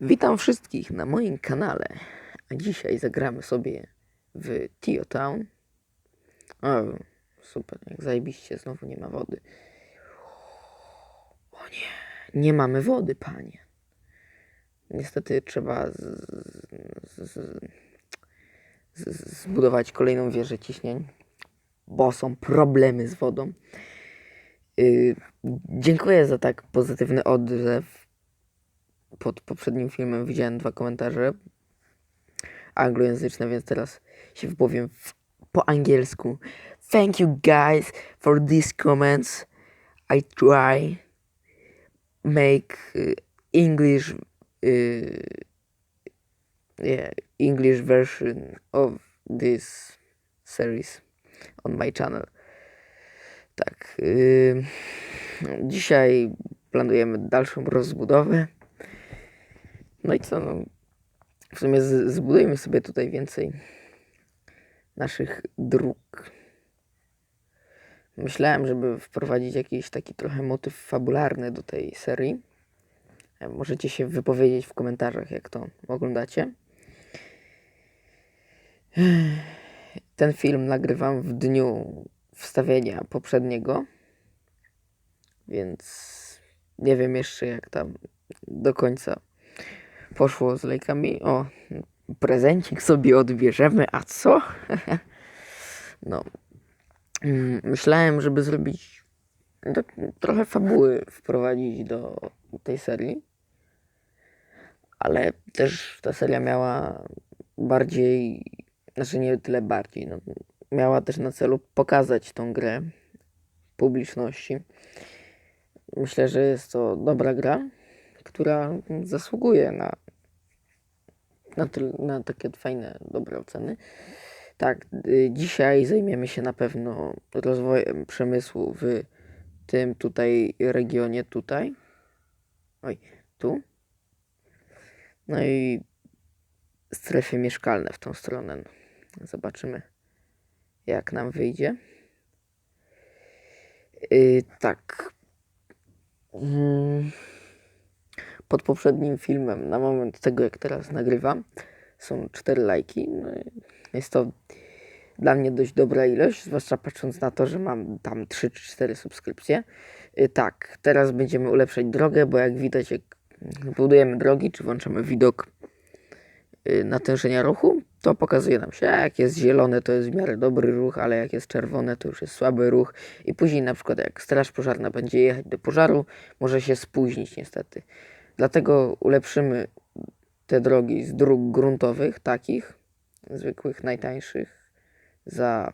Witam wszystkich na moim kanale. A dzisiaj zagramy sobie w Tio Town. O, super, jak zajebiście, znowu nie ma wody. O nie, nie mamy wody, panie. Niestety trzeba z, z, z, zbudować kolejną wieżę ciśnień, bo są problemy z wodą. Yy, dziękuję za tak pozytywny odzew pod poprzednim filmem widziałem dwa komentarze anglojęzyczne, więc teraz się wypowiem w, po angielsku. Thank you guys for these comments. I try make uh, English uh, yeah, English version of this series on my channel. Tak. y, dzisiaj planujemy dalszą rozbudowę. No i co, no, w sumie zbudujmy sobie tutaj więcej naszych dróg. Myślałem, żeby wprowadzić jakiś taki trochę motyw fabularny do tej serii. E, Możecie się wypowiedzieć w komentarzach, jak to oglądacie. Ten film nagrywam w dniu wstawienia poprzedniego, więc nie wiem jeszcze, jak tam do końca poszło z lejkami. O, prezencik sobie odbierzemy, a co? no. Mm, Myślałem, żeby zrobić tak, trochę fabuły wprowadzić do tej serii. Ale też ta seria miała bardziej, znaczy nie tyle bardziej, no, miała też na celu pokazać tą grę publiczności. Myślę, że jest to dobra gra, która zasługuje na, na, na takie fajne, dobre oceny. Tak, y, dzisiaj zajmiemy się na pewno rozwojem przemysłu w tym tutaj regionie, tutaj. Oj, tu. No i strefy mieszkalne w tą stronę. Zobaczymy, jak nam wyjdzie. Yy, tak. Mm. Pod poprzednim filmem, na moment tego, jak teraz nagrywam, są cztery lajki. No, jest to dla mnie dość dobra ilość, zwłaszcza patrząc na to, że mam tam 3 czy 4 subskrypcje. Yy, tak, teraz będziemy ulepszać drogę, bo jak widać, jak budujemy drogi, czy włączamy widok yy, natężenia ruchu, to pokazuje nam się, jak jest zielone, to jest w miarę dobry ruch, ale jak jest czerwone, to już jest słaby ruch. I później na przykład jak straż pożarna będzie jechać do pożaru, może się spóźnić niestety. Dlatego ulepszymy te drogi z dróg gruntowych, takich, zwykłych, najtańszych, za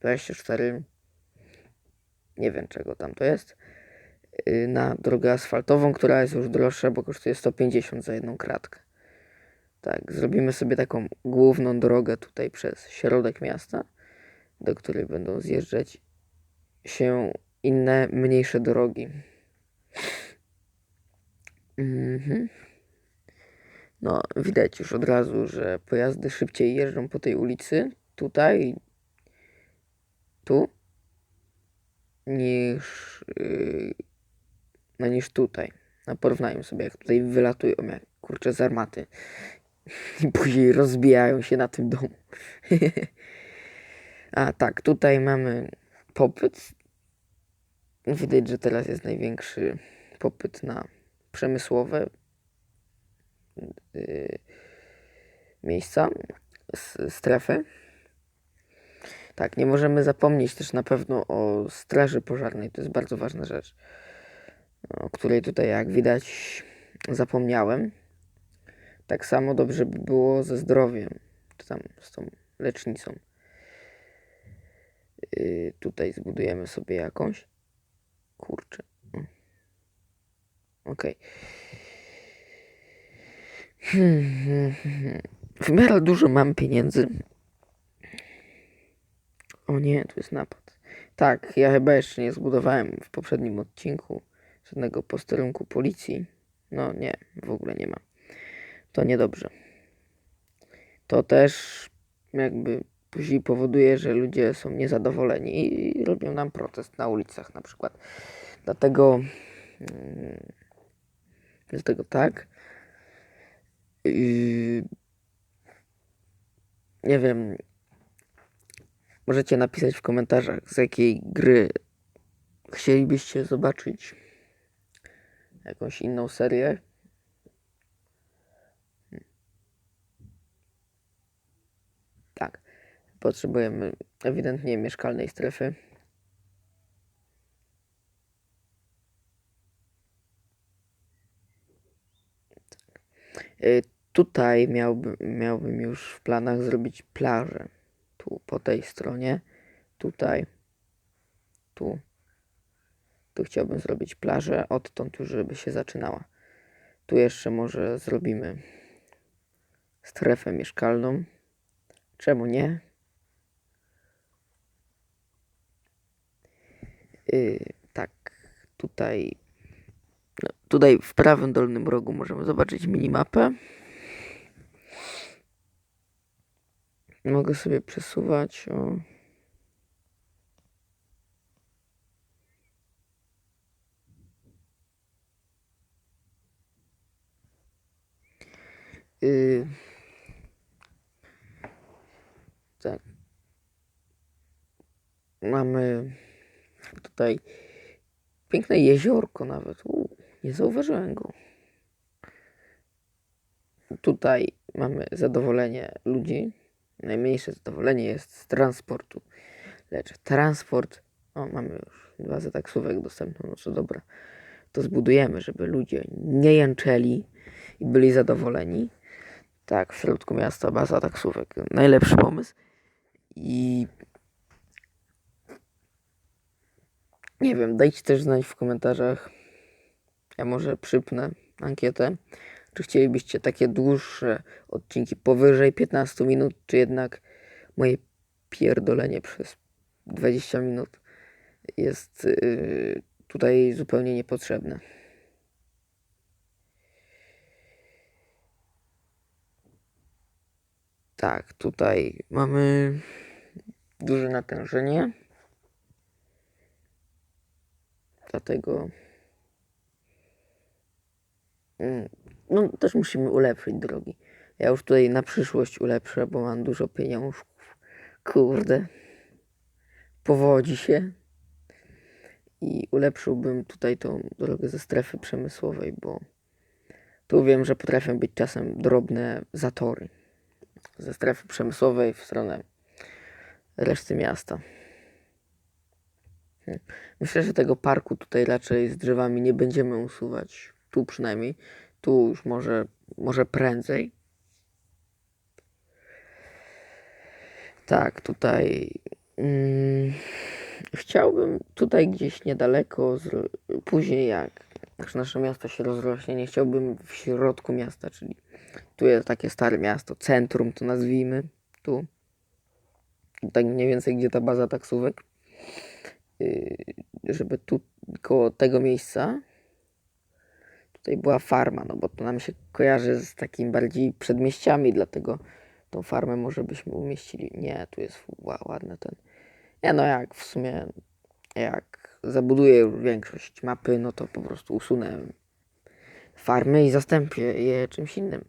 24, nie wiem czego tam to jest, yy, na drogę asfaltową, która jest już droższa, bo kosztuje 150 za jedną kratkę. Tak, zrobimy sobie taką główną drogę tutaj przez środek miasta, do której będą zjeżdżać się inne, mniejsze drogi. Mhm. No, widać już od razu, że pojazdy szybciej jeżdżą po tej ulicy, tutaj, tu, niż, yy, no, niż tutaj. No, porównajmy sobie, jak tutaj wylatują, jak kurczę z armaty i później rozbijają się na tym domu. A tak, tutaj mamy popyt. Widać, że teraz jest największy popyt na przemysłowe yy, miejsca, strefy. Tak, nie możemy zapomnieć też na pewno o straży pożarnej. To jest bardzo ważna rzecz, o której tutaj, jak widać, zapomniałem. Tak samo dobrze by było ze zdrowiem, czy tam z tą lecznicą. Yy, tutaj zbudujemy sobie jakąś. Kurczę. Okej. Hmm, hmm, hmm. W miarę dużo mam pieniędzy. O nie, tu jest napad. Tak, ja chyba jeszcze nie zbudowałem w poprzednim odcinku żadnego posterunku policji. No nie, w ogóle nie ma. To niedobrze. To też jakby później powoduje, że ludzie są niezadowoleni i robią nam protest na ulicach na przykład. Dlatego, mm, dlatego tak. Yy, nie wiem. Możecie napisać w komentarzach, z jakiej gry chcielibyście zobaczyć jakąś inną serię. Tak. Potrzebujemy ewidentnie mieszkalnej strefy. Tutaj miałby, miałbym już w planach zrobić plażę. Tu po tej stronie, tutaj, tu. Tu chciałbym zrobić plażę, odtąd już żeby się zaczynała. Tu jeszcze może zrobimy strefę mieszkalną. Czemu nie? Yy, tak, tutaj tutaj w prawym dolnym rogu możemy zobaczyć minimapę. Mogę sobie przesuwać o. Yy. Tak. Mamy tutaj piękne jeziorko nawet. Nie zauważyłem go. Tutaj mamy zadowolenie ludzi. Najmniejsze zadowolenie jest z transportu. Lecz transport. O, mamy już bazę taksówek dostępną, no co dobra. To zbudujemy, żeby ludzie nie jęczeli i byli zadowoleni. Tak, w środku miasta baza taksówek. Najlepszy pomysł. I nie wiem, dajcie też znać w komentarzach. Ja może przypnę ankietę. Czy chcielibyście takie dłuższe odcinki powyżej 15 minut, czy jednak moje pierdolenie przez 20 minut jest yy, tutaj zupełnie niepotrzebne. Tak, tutaj mamy duże natężenie. Dlatego no też musimy ulepszyć drogi. Ja już tutaj na przyszłość ulepszę, bo mam dużo pieniążków. Kurde. Powodzi się. I ulepszyłbym tutaj tą drogę ze strefy przemysłowej, bo tu wiem, że potrafią być czasem drobne zatory ze strefy przemysłowej w stronę reszty miasta. Hmm. Myślę, że tego parku tutaj raczej z drzewami nie będziemy usuwać. Tu przynajmniej. Tu już może, może prędzej. Tak, tutaj. Mm, chciałbym tutaj gdzieś niedaleko, zro... później jak jak nasze miasto się rozrośnie, nie chciałbym w środku miasta, czyli tu jest takie stare miasto, centrum to nazwijmy, tu. Tak mniej więcej, gdzie ta baza taksówek. Yy, żeby tu koło tego miejsca tutaj była farma, no bo to nam się kojarzy z takim bardziej przedmieściami, dlatego tą farmę może byśmy umieścili. Nie, tu jest ładny ten. Nie no jak w sumie jak zabuduję większość mapy, no to po prostu usunę farmy i zastąpię je czymś innym.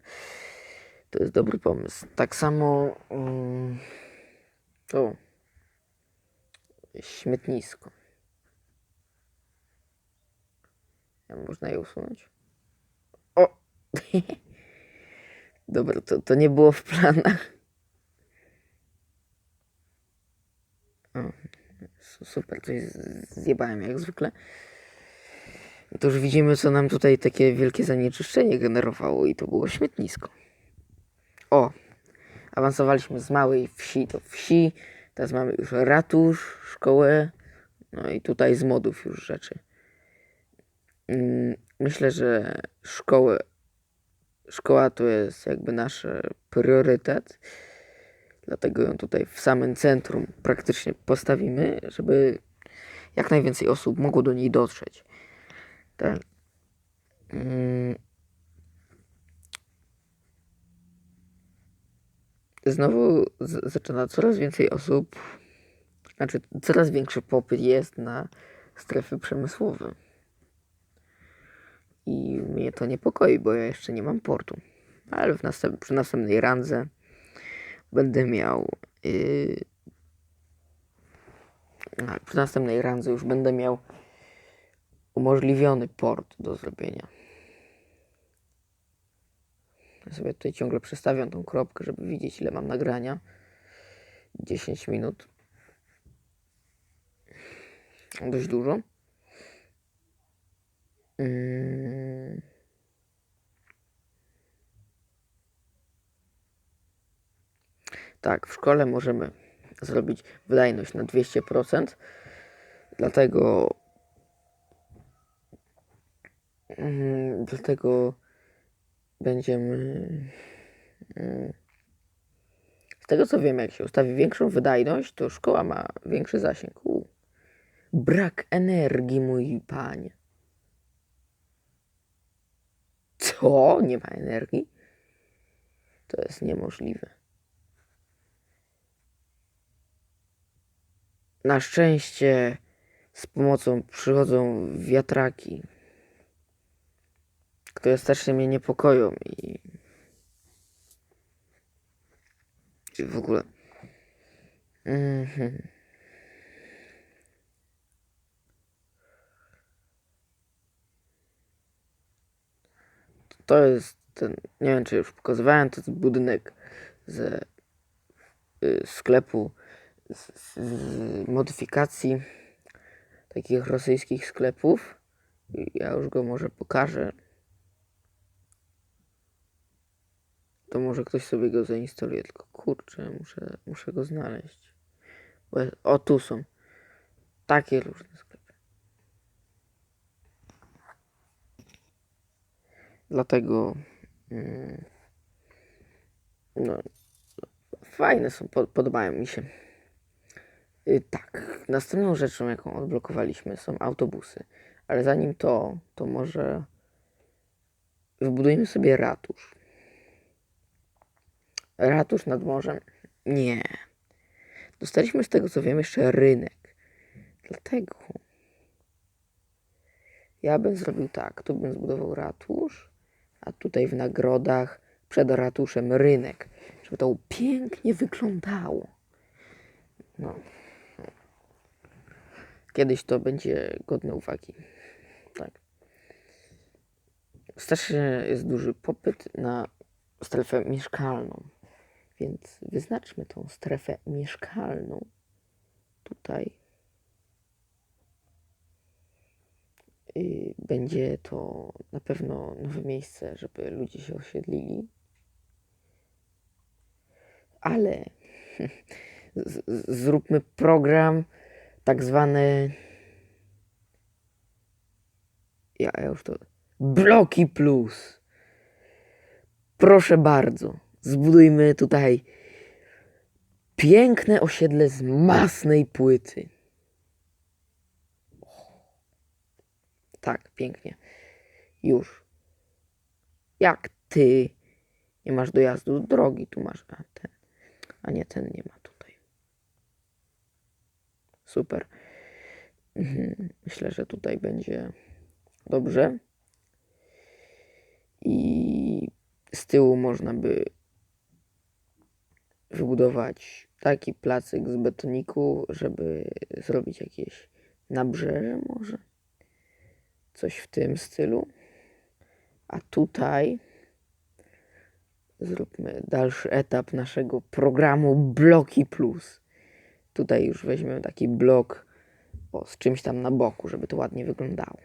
To jest dobry pomysł. Tak samo to śmietnisko. Można je usunąć? Dobra, to, to nie było w planach. O, super, coś zjebałem jak zwykle. To już widzimy, co nam tutaj takie wielkie zanieczyszczenie generowało i to było śmietnisko. O, awansowaliśmy z małej wsi do wsi. Teraz mamy już ratusz, szkołę. No i tutaj z modów już rzeczy. Mm, myślę, że szkołę, szkoła to jest jakby nasz priorytet. Dlatego ją tutaj w samym centrum praktycznie postawimy, żeby jak najwięcej osób mogło do niej dotrzeć. Tak. Mm. Znowu zaczyna coraz więcej osób, znaczy coraz większy popyt jest na strefy przemysłowe. I mnie to niepokoi, bo ja jeszcze nie mam portu. ale w następ, przy następnej randze będę miał. Yy, a, przy następnej randze już będę miał umożliwiony port do zrobienia. Ja sobie tutaj ciągle przestawiam tą kropkę, żeby widzieć ile mam nagrania. 10 minut. Dość dużo. Mm. Tak, w szkole możemy zrobić wydajność na 200%. Dlatego mm, dlatego będziemy mm, z tego co wiem, jak się ustawi większą wydajność, to szkoła ma większy zasięg. U. Brak energii, mój panie. Co? Nie ma energii? To jest niemożliwe. Na szczęście z pomocą przychodzą wiatraki, które strasznie mnie niepokoją i w ogóle. Mhm. To jest ten, nie wiem czy już pokazywałem, to jest budynek ze y, sklepu z, z, z modyfikacji takich rosyjskich sklepów. Ja już go może pokażę. To może ktoś sobie go zainstaluje, tylko kurczę, muszę, muszę go znaleźć. Bo, o, tu są. Takie różne sklepy. Dlatego mm, no, fajne są, po- podobają mi się. Y, Tak, następną rzeczą, jaką odblokowaliśmy, są autobusy. Ale zanim to, to może wybudujmy sobie ratusz. Ratusz nad morzem? Nie. Dostaliśmy z tego, co wiem, jeszcze rynek. Dlatego ja bym zrobił tak. Tu bym zbudował ratusz, a tutaj w nagrodach przed ratuszem rynek. Żeby to pięknie wyglądało. No. Kiedyś to będzie godne uwagi. Tak. Strasznie jest duży popyt na strefę mieszkalną. Więc wyznaczmy tą strefę mieszkalną tutaj. Będzie to na pewno nowe miejsce, żeby ludzie się osiedlili. Ale zróbmy program tak zwany. Ja ja już to. Bloki plus. Proszę bardzo, zbudujmy tutaj piękne osiedle z masnej płyty. Tak, pięknie. Już. Jak ty nie masz dojazdu do drogi, tu masz a ten, a nie ten nie ma tutaj. Super. Mhm, Myślę, że tutaj będzie dobrze. I z tyłu można by wybudować taki placyk z betoniku, żeby zrobić jakieś nabrzeże może. Coś w tym stylu. A tutaj zróbmy dalszy etap naszego programu Bloki Plus. Tutaj już weźmiemy taki blok o, z czymś tam na boku, żeby to ładnie wyglądało.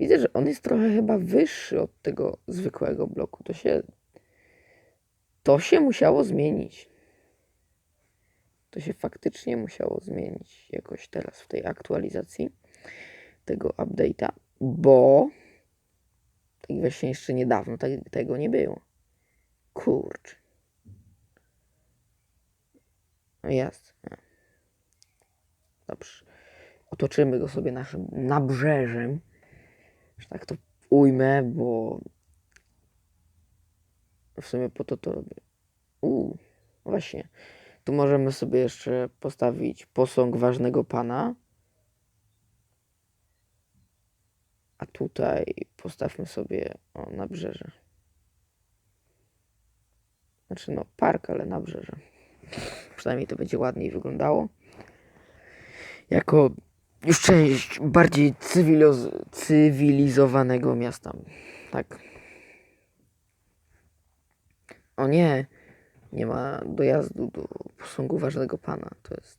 Widzę, że on jest trochę chyba wyższy od tego zwykłego bloku. To się. To się musiało zmienić. To się faktycznie musiało zmienić jakoś teraz w tej aktualizacji tego update'a, bo tak właśnie jeszcze niedawno tak, tego nie było. Kurcz. No jasne. Dobrze. Otoczymy go sobie naszym nabrzeżem że tak to ujmę, bo w sumie po to to robię. Uuu, właśnie. Tu możemy sobie jeszcze postawić posąg ważnego pana. A tutaj postawmy sobie o, nabrzeże. Znaczy no park, ale nabrzeże. Przynajmniej to będzie ładniej wyglądało. Jako już część bardziej cywiliz- cywilizowanego miasta. Tak. O nie, nie ma dojazdu do posągu ważnego pana. To jest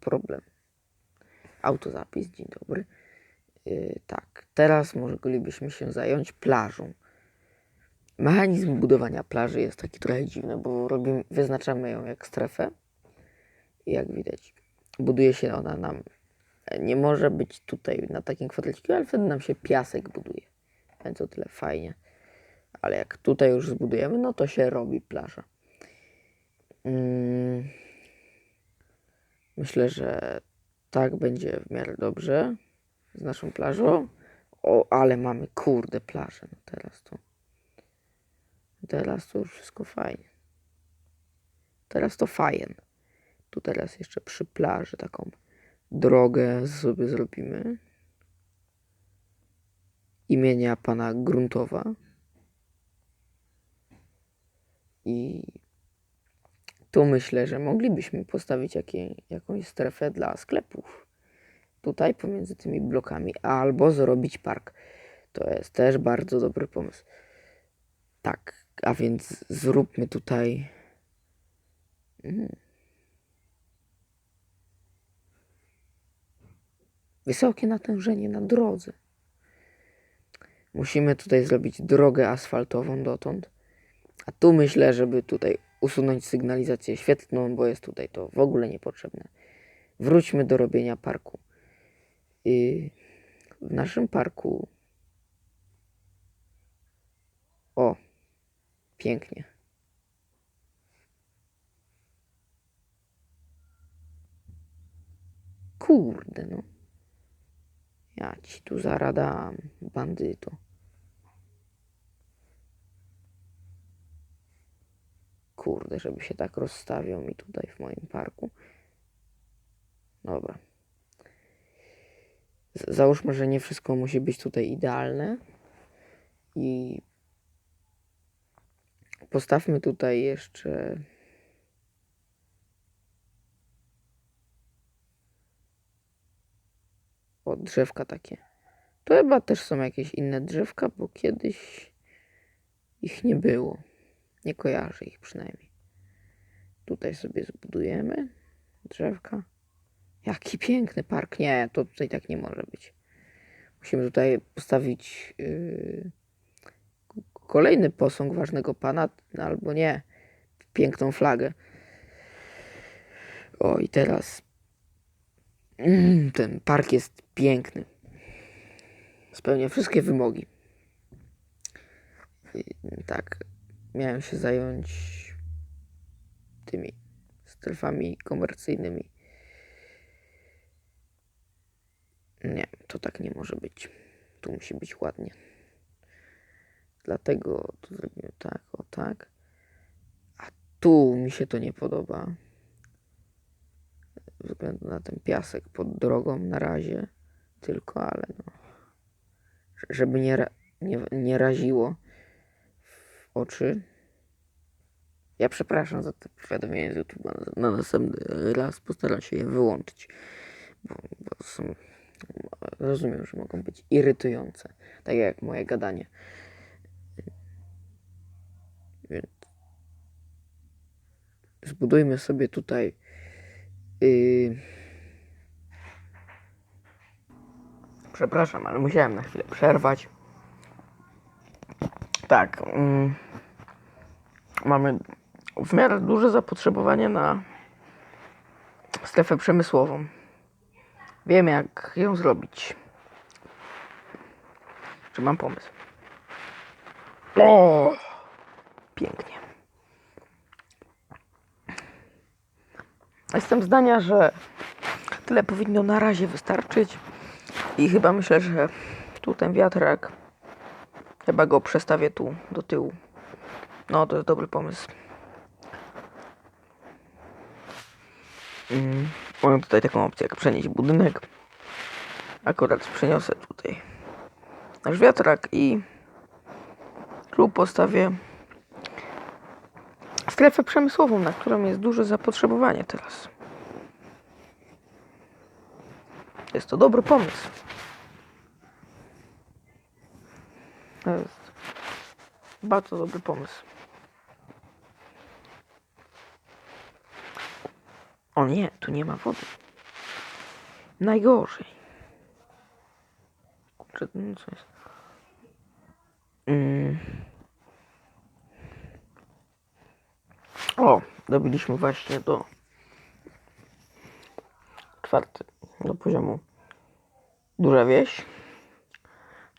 problem. Autozapis, dzień dobry. Yy, tak, teraz moglibyśmy się zająć plażą. Mechanizm budowania plaży jest taki trochę dziwny, bo robimy, wyznaczamy ją jak strefę i jak widać buduje się ona nam. Nie może być tutaj na takim kwadraciku, ale wtedy nam się piasek buduje. Więc o tyle fajnie. Ale jak tutaj już zbudujemy, no to się robi plaża. Mm. Myślę, że tak będzie w miarę dobrze z naszą plażą. O, ale mamy kurde plażę. No teraz to. Teraz to już wszystko fajnie. Teraz to fajnie. Tu teraz jeszcze przy plaży taką drogę sobie zrobimy. Imienia pana Gruntowa. I tu myślę, że moglibyśmy postawić jakie, jakąś strefę dla sklepów. Tutaj pomiędzy tymi blokami, albo zrobić park. To jest też bardzo dobry pomysł. Tak, a więc zróbmy tutaj. Mm. Wysokie natężenie na drodze. Musimy tutaj zrobić drogę asfaltową dotąd. A tu myślę, żeby tutaj usunąć sygnalizację świetlną, bo jest tutaj to w ogóle niepotrzebne. Wróćmy do robienia parku. W naszym parku. O, pięknie. Kurde, no. Ja ci tu zaradam, bandyto. Kurde, żeby się tak rozstawiał mi tutaj w moim parku. Dobra. Załóżmy, że nie wszystko musi być tutaj idealne. I postawmy tutaj jeszcze. O, drzewka takie. To chyba też są jakieś inne drzewka, bo kiedyś ich nie było. Nie kojarzę ich przynajmniej. Tutaj sobie zbudujemy drzewka. Jaki piękny park. Nie, to tutaj tak nie może być. Musimy tutaj postawić yy, kolejny posąg ważnego pana, albo nie, piękną flagę. O, i teraz mm, ten park jest piękny. Spełnia wszystkie wymogi. Yy, tak, miałem się zająć tymi strefami komercyjnymi. Nie, to tak nie może być. Tu musi być ładnie. Dlatego tu zrobimy tak, o tak. A tu mi się to nie podoba. Ze względu na ten piasek pod drogą na razie. Tylko, ale no. Żeby nie, nie, nie raziło w oczy. Ja przepraszam za te powiadomienia z YouTube'a. Na następny raz postaram się je wyłączyć. Bo, bo są rozumiem, że mogą być irytujące, tak jak moje gadanie. Więc zbudujmy sobie tutaj. Yy... Przepraszam, ale musiałem na chwilę przerwać. Tak. mm, mamy w miarę duże zapotrzebowanie na strefę przemysłową. Wiem, jak ją zrobić. Czy mam pomysł? O! Pięknie. Jestem zdania, że tyle powinno na razie wystarczyć. I chyba myślę, że tu ten wiatrak. Chyba go przestawię tu, do tyłu. No, to jest dobry pomysł. Mm, mam tutaj taką opcję, jak przenieść budynek. Akurat przeniosę tutaj nasz wiatrak i tu postawię strefę przemysłową, na którą jest duże zapotrzebowanie teraz. Jest to dobry pomysł. To jest bardzo dobry pomysł. Nie, tu nie ma wody. Najgorzej. Kurczę, co jest? Mm. O, dobiliśmy właśnie do czwarty, do poziomu Duża Wieś.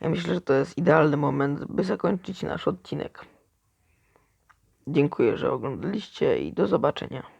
Ja myślę, że to jest idealny moment, by zakończyć nasz odcinek. Dziękuję, że oglądaliście i do zobaczenia.